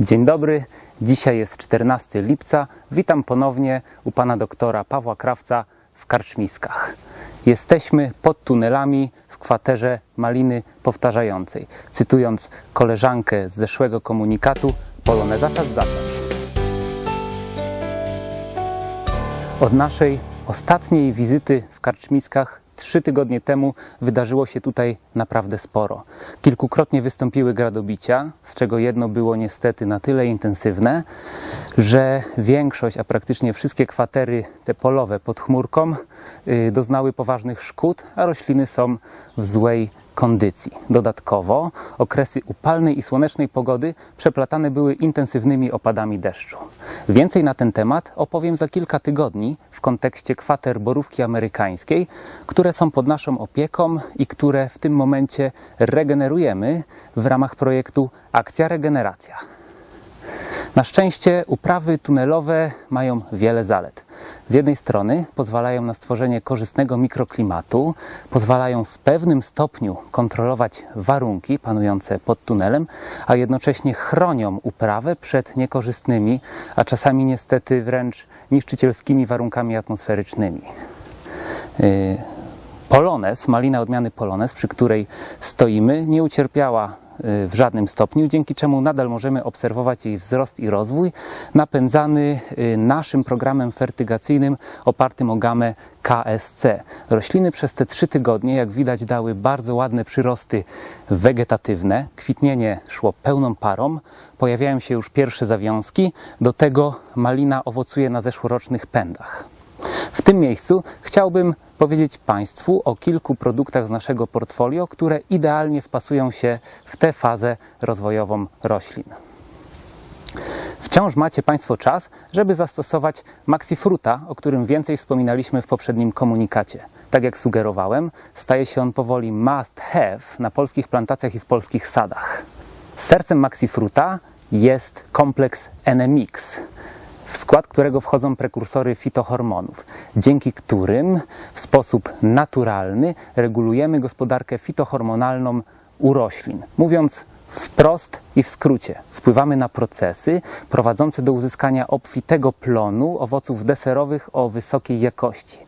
Dzień dobry, dzisiaj jest 14 lipca. Witam ponownie u pana doktora Pawła Krawca w Karczmiskach. Jesteśmy pod tunelami w kwaterze Maliny Powtarzającej. Cytując koleżankę z zeszłego komunikatu, Poloneza czas zacząć. Od naszej ostatniej wizyty w Karczmiskach trzy tygodnie temu wydarzyło się tutaj naprawdę sporo. Kilkukrotnie wystąpiły gradobicia, z czego jedno było niestety na tyle intensywne, że większość, a praktycznie wszystkie kwatery te polowe pod chmurką y, doznały poważnych szkód, a rośliny są w złej kondycji. Dodatkowo okresy upalnej i słonecznej pogody przeplatane były intensywnymi opadami deszczu. Więcej na ten temat opowiem za kilka tygodni w kontekście kwater borówki amerykańskiej, które są pod naszą opieką i które w tym momencie regenerujemy w ramach projektu Akcja Regeneracja. Na szczęście uprawy tunelowe mają wiele zalet. Z jednej strony pozwalają na stworzenie korzystnego mikroklimatu, pozwalają w pewnym stopniu kontrolować warunki panujące pod tunelem, a jednocześnie chronią uprawę przed niekorzystnymi, a czasami niestety wręcz niszczycielskimi warunkami atmosferycznymi. Yy, Polones, malina odmiany Polones, przy której stoimy, nie ucierpiała y, w żadnym stopniu, dzięki czemu nadal możemy obserwować jej wzrost i rozwój, napędzany y, naszym programem fertygacyjnym opartym o gamę KSC. Rośliny przez te trzy tygodnie, jak widać, dały bardzo ładne przyrosty wegetatywne. Kwitnienie szło pełną parą, pojawiają się już pierwsze zawiązki, do tego malina owocuje na zeszłorocznych pędach. W tym miejscu chciałbym powiedzieć Państwu o kilku produktach z naszego portfolio, które idealnie wpasują się w tę fazę rozwojową roślin. Wciąż macie Państwo czas, żeby zastosować Maxifruta, o którym więcej wspominaliśmy w poprzednim komunikacie. Tak jak sugerowałem, staje się on powoli must have na polskich plantacjach i w polskich sadach. Sercem Maxifruta jest kompleks NMX, w skład którego wchodzą prekursory fitohormonów, dzięki którym w sposób naturalny regulujemy gospodarkę fitohormonalną u roślin. Mówiąc wprost i w skrócie, wpływamy na procesy prowadzące do uzyskania obfitego plonu owoców deserowych o wysokiej jakości.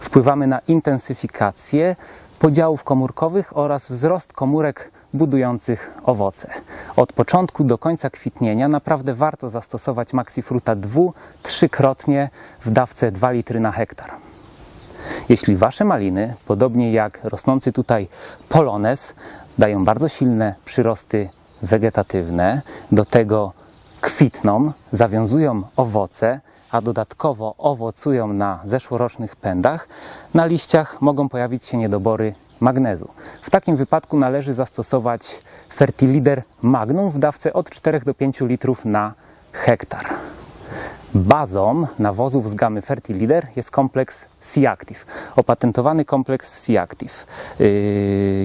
Wpływamy na intensyfikację podziałów komórkowych oraz wzrost komórek budujących owoce. Od początku do końca kwitnienia naprawdę warto zastosować Maxifruta dwu, trzykrotnie w dawce 2 litry na hektar. Jeśli Wasze maliny, podobnie jak rosnący tutaj polones, dają bardzo silne przyrosty wegetatywne, do tego kwitną, zawiązują owoce, a dodatkowo owocują na zeszłorocznych pędach, na liściach mogą pojawić się niedobory magnezu. W takim wypadku należy zastosować Fertilider Magnum w dawce od 4 do 5 litrów na hektar. Bazą nawozów z gamy Fertilider jest kompleks C-Active, opatentowany kompleks C-Active. Yy,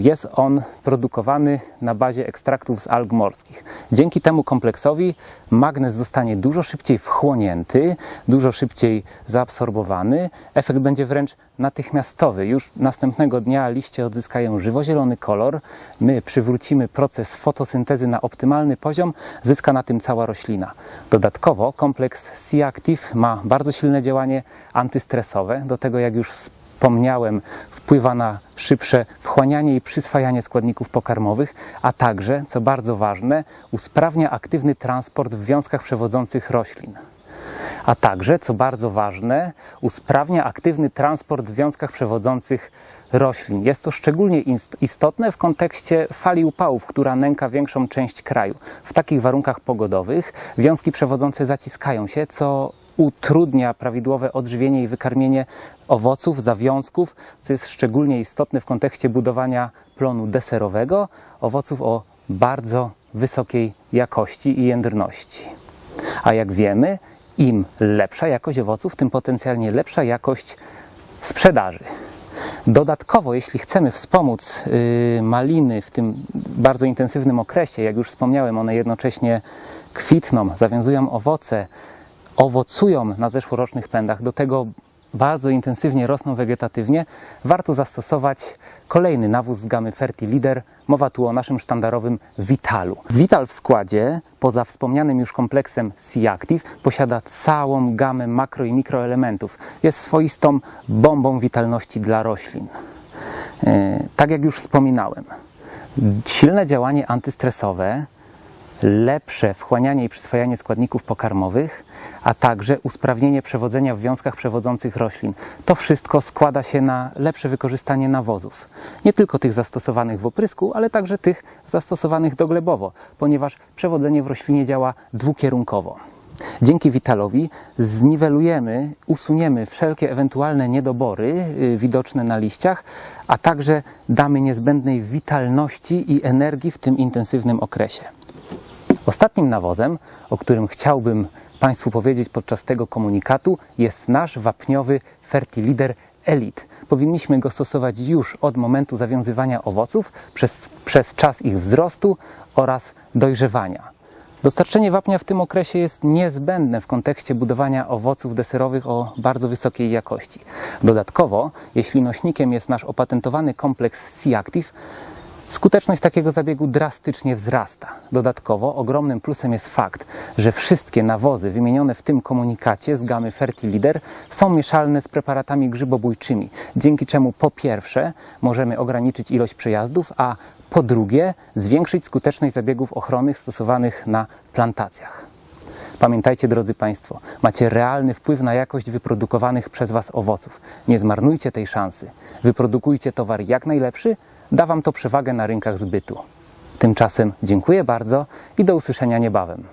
Jest on produkowany na bazie ekstraktów z alg morskich. Dzięki temu kompleksowi magnez zostanie dużo szybciej wchłonięty, dużo szybciej zaabsorbowany. Efekt będzie wręcz natychmiastowy. Już następnego dnia liście odzyskają żywozielony kolor. My przywrócimy proces fotosyntezy na optymalny poziom, zyska na tym cała roślina. Dodatkowo kompleks C-Active ma bardzo silne działanie antystresowe. Do tego, jak już wspomniałem, wpływa na szybsze wchłanianie i przyswajanie składników pokarmowych, a także, co bardzo ważne, usprawnia aktywny transport w wiązkach przewodzących roślin a także, co bardzo ważne, usprawnia aktywny transport w wiązkach przewodzących roślin. Jest to szczególnie ist- istotne w kontekście fali upałów, która nęka większą część kraju. W takich warunkach pogodowych wiązki przewodzące zaciskają się, co utrudnia prawidłowe odżywienie i wykarmienie owoców, zawiązków, co jest szczególnie istotne w kontekście budowania plonu deserowego, owoców o bardzo wysokiej jakości i jędrności. A jak wiemy, im lepsza jakość owoców, tym potencjalnie lepsza jakość sprzedaży. Dodatkowo, jeśli chcemy wspomóc y, maliny w tym bardzo intensywnym okresie, jak już wspomniałem, one jednocześnie kwitną, zawiązują owoce, owocują na zeszłorocznych pędach, do tego bardzo intensywnie rosną wegetatywnie, warto zastosować kolejny nawóz z gamy Fertilider. Mowa tu o naszym sztandarowym Vitalu. Vital w składzie, poza wspomnianym już kompleksem C-Active, posiada całą gamę makro i mikroelementów. Jest swoistą bombą witalności dla roślin. E, Tak jak już wspominałem, silne działanie antystresowe, lepsze wchłanianie i przyswajanie składników pokarmowych, a także usprawnienie przewodzenia w wiązkach przewodzących roślin. To wszystko składa się na lepsze wykorzystanie nawozów. Nie tylko tych zastosowanych w oprysku, ale także tych zastosowanych doglebowo, ponieważ przewodzenie w roślinie działa dwukierunkowo. Dzięki Vitalowi zniwelujemy, usuniemy wszelkie ewentualne niedobory y, widoczne na liściach, a także damy niezbędnej witalności i energii w tym intensywnym okresie. Ostatnim nawozem, o którym chciałbym Państwu powiedzieć podczas tego komunikatu, jest nasz wapniowy Fertilider Elite. Powinniśmy go stosować już od momentu zawiązywania owoców, przez, przez czas ich wzrostu oraz dojrzewania. Dostarczenie wapnia w tym okresie jest niezbędne w kontekście budowania owoców deserowych o bardzo wysokiej jakości. Dodatkowo, jeśli nośnikiem jest nasz opatentowany kompleks C-Active, Skuteczność takiego zabiegu drastycznie wzrasta. Dodatkowo ogromnym plusem jest fakt, że wszystkie nawozy wymienione w tym komunikacie z gamy Fertilider są mieszalne z preparatami grzybobójczymi, dzięki czemu po pierwsze możemy ograniczyć ilość przejazdów, a po drugie zwiększyć skuteczność zabiegów ochronnych stosowanych na plantacjach. Pamiętajcie, drodzy Państwo, macie realny wpływ na jakość wyprodukowanych przez Was owoców. Nie zmarnujcie tej szansy. Wyprodukujcie towar jak najlepszy, da Wam to przewagę na rynkach zbytu. Tymczasem dziękuję bardzo i do usłyszenia niebawem.